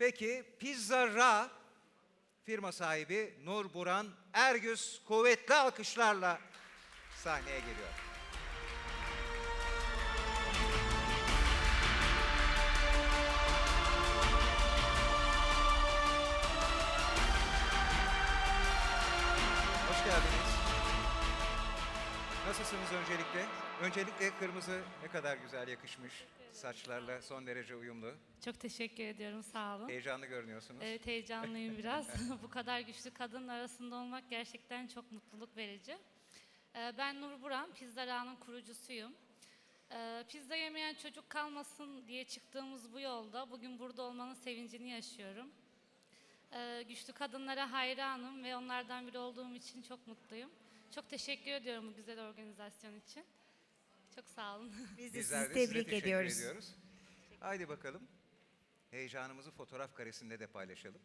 Peki Pizza Ra firma sahibi Nur Buran Ergüz kuvvetli alkışlarla sahneye geliyor. Hoş geldiniz. Nasılsınız öncelikle? Öncelikle kırmızı ne kadar güzel yakışmış. Saçlarla son derece uyumlu. Çok teşekkür ediyorum, sağ olun. Heyecanlı görünüyorsunuz. Evet, heyecanlıyım biraz. Bu kadar güçlü kadın arasında olmak gerçekten çok mutluluk verici. Ee, Ben Nur Buran, Pizzara'nın kurucusuyum. Ee, Pizza yemeyen çocuk kalmasın diye çıktığımız bu yolda bugün burada olmanın sevincini yaşıyorum. Ee, Güçlü kadınlara hayranım ve onlardan biri olduğum için çok mutluyum. Çok teşekkür ediyorum bu güzel organizasyon için. Çok sağ olun. Biz de Bizler sizi de size tebrik teşekkür ediyoruz. ediyoruz. Haydi bakalım. Heyecanımızı fotoğraf karesinde de paylaşalım.